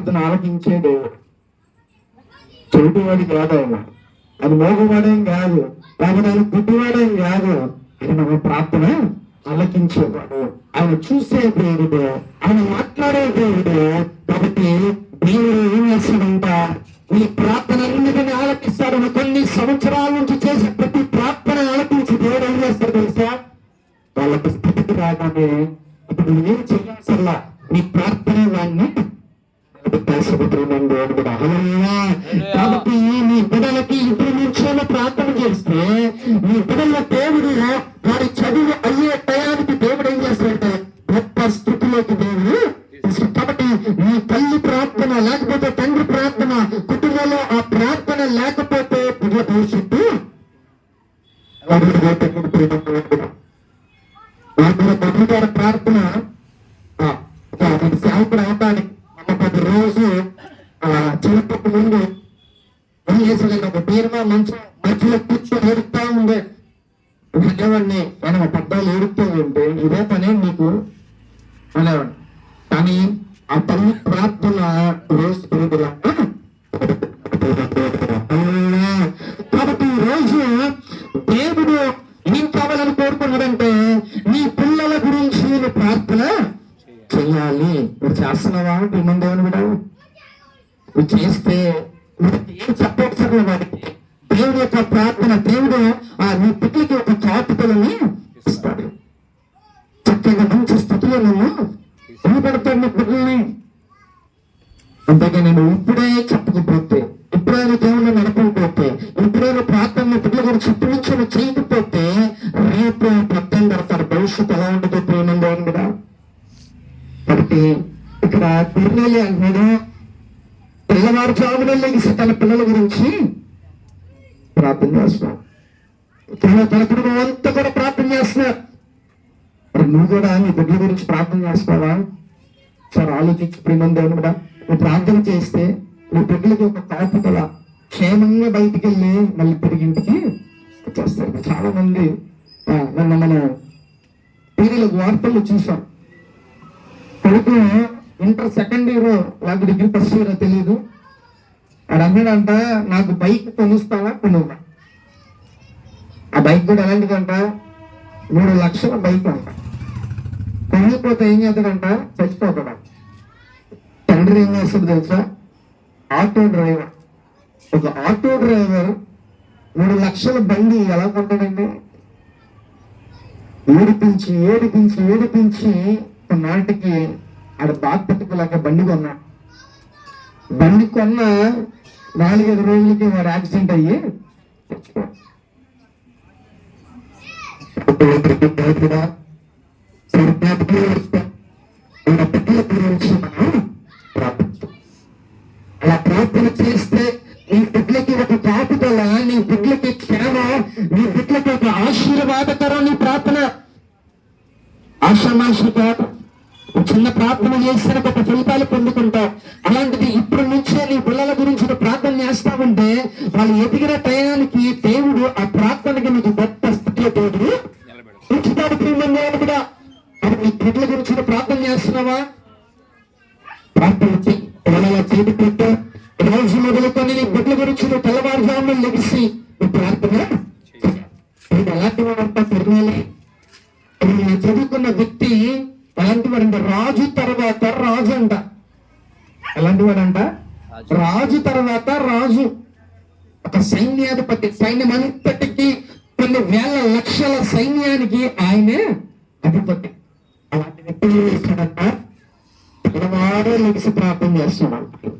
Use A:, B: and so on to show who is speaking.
A: ప్రార్థన ఆలకించే దేవుడు. చెవిటివాడి కాదు ఆయన. అది మోగువాడేం కాదు. లేకపోతే ఆయన గుడ్డివాడేం కాదు. ఆయన మన ప్రార్థన ఆలకించేవాడు. ఆయన చూసే దేవుడు ఆయన మాట్లాడే దేవుడు. కాబట్టి దేవుడు ఏం చేస్తాడంట ఈ ప్రార్థన అన్నిటిని ఆలకిస్తాడు కొన్ని సంవత్సరాల నుంచి చేసే ప్రతి ప్రార్థన ఆలకించి దేవుడు ఏం చేస్తాడు తెలుసా? వాళ్ళకి స్థితికి రాగానే ఇప్పుడు ఏం చేయాల్సల్లా? నీ ప్రార్థన వాడిని కాబట్టి నీ బిడ్డలకి ఇప్పుడు నుంచో ప్రార్థన చేస్తే నీ బిడ్డల దేవుడు వారి చదువు అయ్యే టయానికి దేవుడు ఏం చేస్తాడంటే గొప్ప స్థితిలోకి దేవుడు కాబట్టి నీ తల్లి ప్రార్థన లేకపోతే తండ్రి ప్రార్థన కుటుంబంలో ఆ ప్రార్థన లేకపోతే భవిష్యత్తు ప్రార్థన. సేవకుడు అవటానికి మన ప్రతి రోజు ఆ చిన్నప్పటి ముందు ఏం చేసేదండి ఒక బీరమా మంచం మధ్యలో కూర్చొని ఏడుస్తా ఉండే అనేవాడిని నేను పద్దాలు ఏడుస్తూ ఉంటే ఇదే పనే నీకు అనేవాడు కానీ ఆ తల్లి ప్రార్థన రోజు పెరుగుదల కాబట్టి ఈ రోజు దేవుడు ఏం కావాలని కోరుకున్నాడంటే నీ పిల్లల గురించి నువ్వు ప్రార్థన చెయ్యాలి నువ్వు చేస్తున్నావా? ప్రేమ దేవుని బిడ్డ నువ్వు చేస్తే ఏం చెప్పవసరం వాడికి. దేవుడు యొక్క ప్రార్థన దేవుడు ఆ నీ పిల్లలకి ఒక కాపుదలని ఇస్తాడు. చక్కగా మంచి స్థితిలో నువ్వు నిలబడతాడు నీ పిల్లల్ని. అంతేగా నేను ఇప్పుడే చెప్పకపోతే ఇప్పుడే దేవుని నడపకపోతే ఇప్పుడే ప్రార్థన పిల్లల గురించి ఇప్పటి నుంచి చేయకపోతే రేపు పెద్దలు పడతారు. భవిష్యత్తు ఎలా ఉంటుందో ప్రేమ దేవుని మీద కాబట్టి ఇక్కడ తిరునెల్లి అంటున్నాడు తెల్లవారుజామున లేచి తన పిల్లల గురించి ప్రార్థన చేస్తున్నాం తన తన కుటుంబం అంతా కూడా ప్రార్థన చేస్తున్నారు. మరి నువ్వు కూడా నీ బిడ్డల గురించి ప్రార్థన చేస్తావా? సార్ ఆలోచించి ప్రేమం దేవుని కూడా నువ్వు ప్రార్థన చేస్తే నీ బిడ్డలకి ఒక కాపుదల క్షేమంగా బయటికి వెళ్ళి మళ్ళీ తిరిగి ఇంటికి వచ్చేస్తారు. చాలా మంది ఆ, నిన్న మన టీవీలో వార్తలు చూసాం. కొడుకు ఇంటర్ సెకండ్ ఇయర్ నాకు డిగ్రీ ఫస్ట్ ఇయర్ తెలియదు ఆడు అన్నాడంట నాకు బైక్ కొనుస్తావా కొనువా ఆ బైక్ కూడా ఎలాంటిదంట? మూడు లక్షల బైక్ అంట. కొనిపోతే ఏం చేస్తాడంట? చచ్చిపోతాడు. తండ్రి ఏం చేస్తాడు తెలుసా? Auto driver. ఒక ఆటో డ్రైవర్ మూడు లక్షల బండి ఎలా కొంటాడండి? ఏడిపించి ఏడిపించి ఏడిపించి నాటికి ఆడ బాధ పెట్టుకోలేక బండి కొన్నా. బండి కొన్న నాలుగైదు రోజులకి వాడు యాక్సిడెంట్ అయ్యి అలా ప్రార్థన చేస్తే నీ బిడ్డలకి ఒక కాపుదల నీ బిడ్డలకి క్షేమ నీ బిడ్డలకి ఒక ఆశీర్వాదకరం నీ ప్రార్థన. ఆషామాషి చిన్న ప్రార్థన చేస్తే ఒక ఫలితాలు పొందుకుంటావు. అలాంటిది ఇప్పటి నుంచే నీ పిల్లల గురించి ప్రార్థన చేస్తావంటే వాళ్ళు ఎదిగిన టయానికి దేవుడు ఆ ప్రార్థనకి నీకు గొప్ప స్థితిలో దేవుడు ఉంచుతాడు. ప్రియమైన కూడా. అది నీ బిడ్డల గురించి ప్రార్థన చేస్తున్నావా? ప్రార్థన పిల్లల చేతి పెట్టు రోజు మొదలుకొని నీ బిడ్డల గురించి నువ్వు తెల్లవారుజామున లెగిసి నువ్వు ప్రార్థన ఎలాంటి వాడంతా తెలియాలి ఇప్పుడు నేను చదువుకున్న వ్యక్తి ఎలాంటి వాడంట రాజు తర్వాత రాజు అంట. ఎలాంటి వాడంట రాజు తర్వాత రాజు. ఒక సైన్యాధిపతి సైన్యం అంతటికి కొన్ని వేల లక్షల సైన్యానికి ఆయనే అధిపతి. అలాంటి వ్యక్తి పిల్లవాడే లెగిసి ప్రార్థన చేస్తున్నాడు.